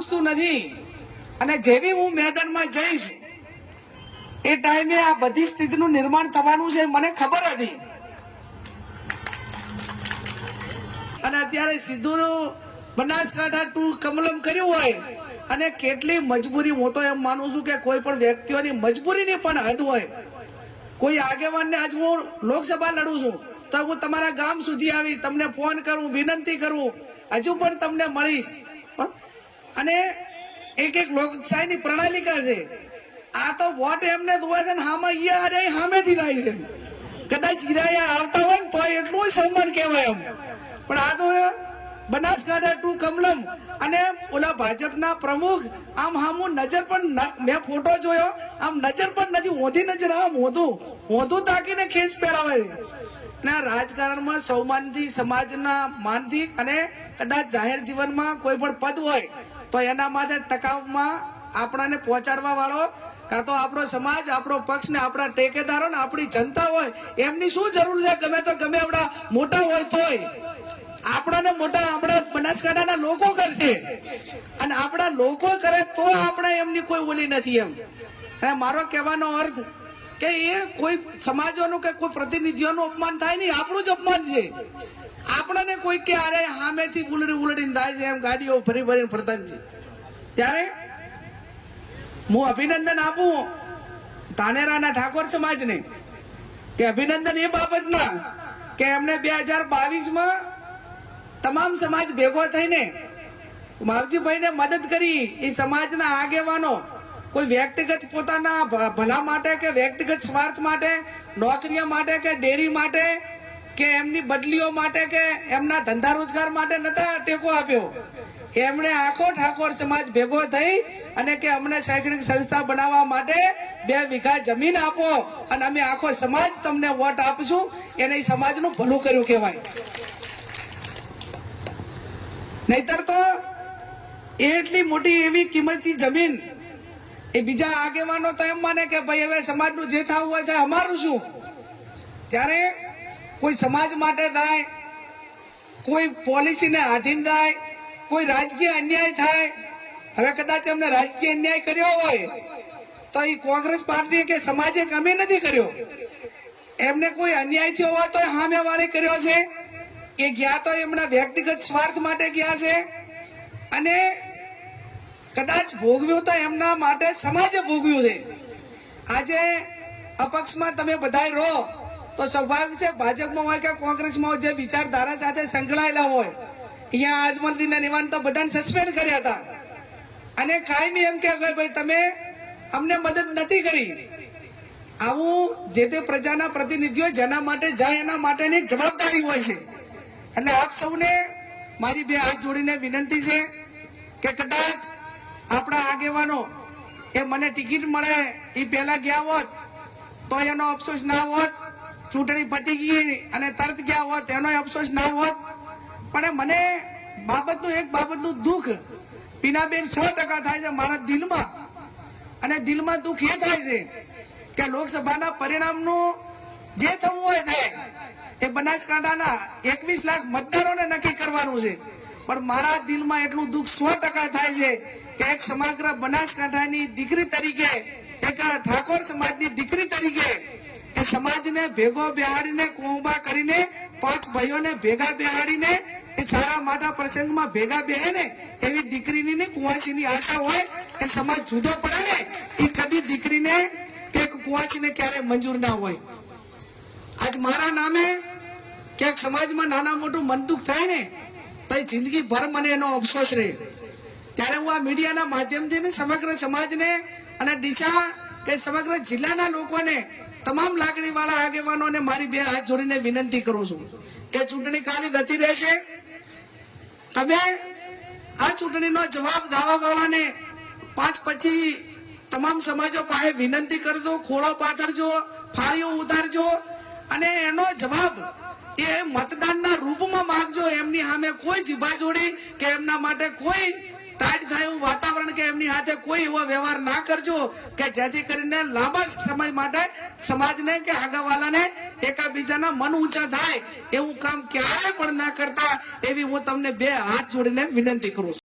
પૂછતું નથી. અને જેવી હું મેદાનમાં જઈશ, એ ટાઈમે આ બધી સ્થિતિનું નિર્માણ થવાનું છે, મને ખબર હતી. અને અત્યારે સિદ્ધુનું બનાસકાંઠા ટુ કમલમ કર્યું હોય, અને કેટલી મજબૂરી, હું તો એમ માનું છું કે કોઈ પણ વ્યક્તિઓની મજબૂરીની પણ હદ હોય. કોઈ આગેવાનને આજ હું લોકસભા લડું છું, તો હું તમારા ગામ સુધી આવી, તમને ફોન કરું, વિનંતી કરું, હજુ પણ તમને મળીશ? અને એક એક લોકશાહીની પ્રણાલિકા છે. આ તો વોટ એમને ધોવા છે ને હામાં ઈયા અરે હામેથી થાય છે. કદાચ ઈરાયા આવતા હોય ને તો એટલું સન્માન કહેવાય એમ. પણ આ તો બનાસકાંઠા ટુ કમલમ અને ઓલા ભાજપના પ્રમુખ, આમ હામું નજર પણ મેં ફોટો જોયો, આમ નજર પણ નથી, ઓધી નજર, આમ ઓધું ઓધું તાકીને ખેંચ પહેરાવે છે. અને રાજકારણમાં સૌમાનથી, સમાજના માનથી અને કદાચ જાહેર જીવનમાં કોઈ પણ પદ હોય તો એના માટે ટકાવમાં આપણાને પહોંચાડવા વાળો, કાં તો આપણો સમાજ, આપણો પક્ષ ને આપણા ટેકેદારો ને આપણી જનતા હોય, એમની શું જરૂર છે? ગમે તો ગમે આપણા મોટા હોય તોય. આપણાને મોટા, આપણા બનાસકાંઠાના લોકો કરશે. અને આપણા લોકો કરે તો આપણે એમની કોઈ ઓલી નથી એમ. અને મારો કહેવાનો અર્થ કે એ કોઈ સમાજોનું કે કોઈ પ્રતિનિધિઓનું અપમાન થાય નહીં, આપણું જ અપમાન છે. આપણને કોઈ કે અરે સામેથી ઉલડી ઉલડીને થાય છે, એમ ગાડીઓ ફરી ફરીને ફરતા છે. ત્યારે હું અભિનંદન આપું ધાનેરાના ઠાકોર સમાજને કે અભિનંદન એ બાબતના કે એમને બે હજાર બાવીસમાં તમામ સમાજ ભેગો થઈને માવજીભાઈને મદદ કરી એ સમાજના આગેવાનો કોઈ વ્યક્તિગત પોતાના ભલા માટે કે વ્યક્તિગત સ્વાર્થ માટે, નોકરીઓ માટે કે ડેરી માટે કે એમની બદલીઓ માટે કે એમના ધંધા રોજગાર માટે નતા ટેકો આપ્યો. એમણે આખો ઠાકોર સમાજ ભેગો થઈ અને કે અમને શૈક્ષણિક સંસ્થા બનાવવા માટે બે વીઘા જમીન આપો અને અમે આખો સમાજ તમને વોટ આપશું. એને સમાજનું ભલું કર્યું કહેવાય. નહીતર તો એટલી મોટી એવી કિંમતી જમીન એ બીજા આગેવાનો તો એમ માને કે ભાઈ, હવે સમાજનું જે થવું હોય થાય અમારું શું? ત્યારે કોઈ સમાજ માટે થાય, કોઈ પોલિસીને આધીન થાય, કોઈ રાજકીય અન્યાય થાય, હવે કદાચ એમને રાજકીય અન્યાય કર્યો હોય, તો એ કોંગ્રેસ પાર્ટીએ કે સમાજે કમી નથી કર્યો? એમને કોઈ અન્યાય થયો હોય તો સામે વાળી કર્યો છે? એ ગયા તો એમના વ્યક્તિગત સ્વાર્થ માટે ગયા છે? અને કદાચ ભોગવ્યું તો એમના માટે સમાજે ભોગવ્યું છે. આજે અપક્ષમાં તમે બધાય રહો, તો સ્વાભાવિક છે ભાજપમાં હોય કે કોંગ્રેસમાં હોય, જે વિચારધારા સાથે સંકળાયેલા હોય, અહીંયા આજમલદીન નિવાન તો બધાને સસ્પેન્ડ કર્યા હતા. અને કાયમી એમ કે ભાઈ તમે અમને મદદ નથી કરી. આવું જે તે પ્રજાના પ્રતિનિધિઓ જેના માટે જાય એના માટેની જવાબદારી હોય છે. એટલે આપ સૌને મારી બે હાથ જોડીને વિનંતી છે કે કદાચ આપણા આગેવાનો એ મને ટિકિટ મળે એ પહેલા ગયા હોત, તો એનો અફસોસ ના હોત, ચૂંટણી પતી ગઈ અને તરત ગયા હોત, એનો અફસોસ ના હોત. પણ મને બાબતનું એક બાબતનું દુઃખ, પીનાબેન સો ટકા થાય છે મારા દિલમાં. અને દિલમાં દુઃખ એ થાય છે કે લોકસભાના પરિણામનું જે થવું હોય થાય એ બનાસકાંઠાના એકવીસ લાખ મતદારોને નક્કી કરવાનું છે. પણ મારા દિલમાં એટલું દુઃખ સો થાય છે કે એક સમગ્ર બનાસકાંઠાની દીકરી તરીકે, એક ઠાકોર સમાજની દીકરી તરીકે, એ સમાજને ભેગો બેહાડીને કોંબા કરીને, પાંચ ભાઈઓને ભેગા બેહાડીને, એ સારા માટા પ્રસંગમાં ભેગા બેહે ને એવી દીકરીની ને કુંવાસીની આશા હોય એ સમાજ જુદો પડે ને, એ કદી દીકરીને કે કુંવાસીને ક્યારે મંજૂર ના હોય. આજ મારા નામે ક્યાંક સમાજમાં નાના મોટું મનદુખ થાય ને તો જિંદગી ભર મને એનો અફસોસ રહે. ત્યારે હું આ મીડિયાના માધ્યમથી ને સમગ્ર સમાજને અને દિશા કે સમગ્ર જિલ્લાના લોકોને તમામ લાગણી વાળા આગેવાનોને મારી બે હાથ જોડીને વિનંતી કરું છું કે ચૂંટણી કાલે જતી રહેશે. તમે આ ચૂંટણીનો જવાબ દાવા વાળાને પાંચ પછી તમામ સમાજો પાસે વિનંતી કરજો, ખોળો પાથરજો, ફાળીઓ ઉતારજો અને એનો જવાબ એ મતદાનના રૂપમાં માંગજો એમની કોઈ જીભા જોડી કે એમના માટે કોઈ ટાઈટ થાય વાતાવરણ કે એમની સાથે કોઈ એવો વ્યવહાર ના કરજો કે જેથી કરીને લાંબા સમય માટે સમાજને કે આગળવાલાને એકાબીજાના મન ઊંચા થાય. એવું કામ ક્યારે પણ ના કરતા એવી હું તમને બે હાથ જોડીને વિનંતી કરું છું.